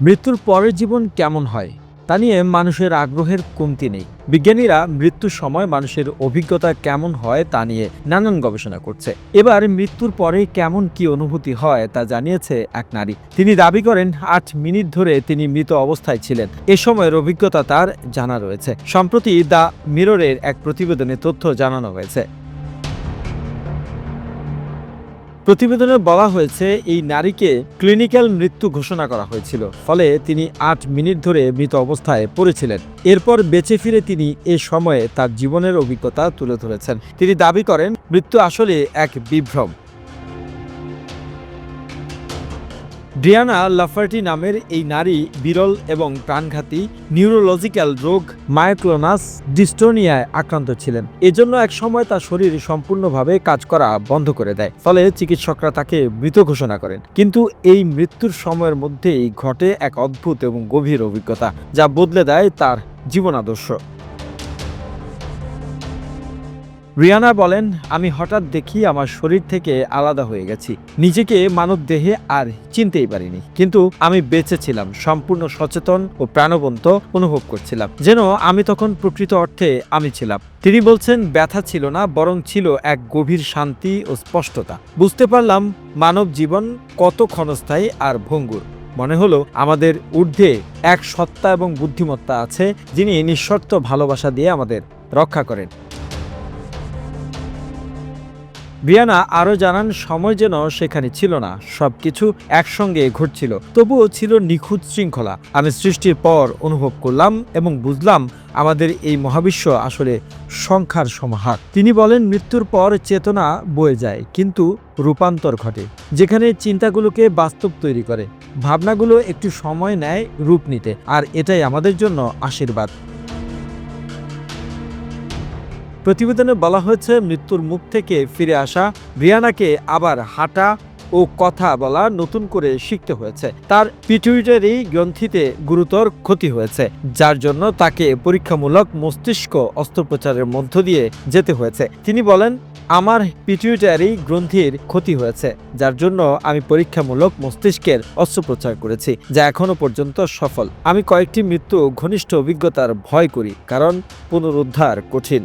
মৃত্যুর পরের জীবন কেমন হয়, তা নিয়ে মানুষের আগ্রহের কমতি নেই। বিজ্ঞানীরা মৃত্যুর সময় মানুষের অভিজ্ঞতা কেমন হয়, তা নিয়ে নানান গবেষণা করছে। এবার মৃত্যুর পরে কেমন কি অনুভূতি হয়, তা জানিয়েছে এক নারী। তিনি দাবি করেন, আট মিনিট ধরে তিনি মৃত অবস্থায় ছিলেন। এ সময়ের অভিজ্ঞতা তার জানা রয়েছে। সম্প্রতি দ্য মিররের এক প্রতিবেদনে তথ্য জানানো হয়েছে। প্রতিবেদনে বলা হয়েছে, এই নারীকে ক্লিনিক্যাল মৃত্যু ঘোষণা করা হয়েছিল, ফলে তিনি আট মিনিট ধরে মৃত অবস্থায় পড়েছিলেন। এরপর বেঁচে ফিরে তিনি এ সময়ে তার জীবনের অভিজ্ঞতা তুলে ধরেছেন। তিনি দাবি করেন, মৃত্যু আসলে এক বিভ্রম। ড্রিয়ানা লাফার্টি নামের এই নারী বিরল এবং প্রাণঘাতী নিউরোলজিক্যাল রোগ মায়োক্লোনাস ডিস্টোনিয়ায় আক্রান্ত ছিলেন। এজন্য এক সময় তার শরীর সম্পূর্ণভাবে কাজ করা বন্ধ করে দেয়, ফলে চিকিৎসকরা তাকে মৃত ঘোষণা করেন। কিন্তু এই মৃত্যুর সময়ের মধ্যেই ঘটে এক অদ্ভুত এবং গভীর অভিজ্ঞতা, যা বদলে দেয় তার জীবন রিয়ানা বলেন, আমি হঠাৎ দেখি আমার শরীর থেকে আলাদা হয়ে গেছি। নিজেকে মানব দেহে আর চিনতেই পারিনি। কিন্তু আমি বেঁচে ছিলাম, সম্পূর্ণ সচেতন ও প্রাণবন্ত অনুভব করছিলাম। যেন আমি তখন প্রকৃত অর্থে আমি ছিলাম। তিনি বলছেন, ব্যথা ছিল না, বরং ছিল এক গভীর শান্তি ও স্পষ্টতা। বুঝতে পারলাম, মানব জীবন কত ক্ষণস্থায়ী আর ভঙ্গুর। মনে হলো আমাদের ঊর্ধ্বে এক সত্তা এবং বুদ্ধিমত্তা আছে, যিনি নিঃশর্ত ভালোবাসা দিয়ে আমাদের রক্ষা করেন। বিয়ানা আরও জানান, সময় যেন সেখানে ছিল না। সবকিছু একসঙ্গে ঘটছিল। তবুও ছিল নিখুঁত শৃঙ্খলা। আমি সৃষ্টির পর অনুভব করলাম এবং বুঝলাম আমাদের এই মহাবিশ্ব আসলে সংখ্যার সমাহার। তিনি বলেন, মৃত্যুর পর চেতনা বয়ে যায়, কিন্তু রূপান্তর ঘটে, যেখানে চিন্তাগুলোকে বাস্তব তৈরি করে। ভাবনাগুলো একটু সময় নেয়, রূপ নিতে, আর এটাই আমাদের জন্য আশীর্বাদ। প্রতিবেদনে বলা হয়েছে, মৃত্যুর মুখ থেকে ফিরে আসা রিয়ানাকে আবার হাঁটা ও কথা বলা নতুন করে শিখতে হয়েছে। তার পিটুইটারি গ্রন্থিতে গুরুতর ক্ষতি হয়েছে, যার জন্য তাকে পরীক্ষামূলক মস্তিষ্ক অস্ত্রোপচারের মধ্য দিয়ে যেতে হয়েছে। তিনি বলেন, আমার পিটুইটারি গ্রন্থির ক্ষতি হয়েছে, যার জন্য আমি পরীক্ষামূলক মস্তিষ্কের অস্ত্রোপচার করেছি, যা এখনও পর্যন্ত সফল। আমি কয়েকটি মৃত্যু ঘনিষ্ঠ অভিজ্ঞতার ভয় করি, কারণ পুনরুদ্ধার কঠিন।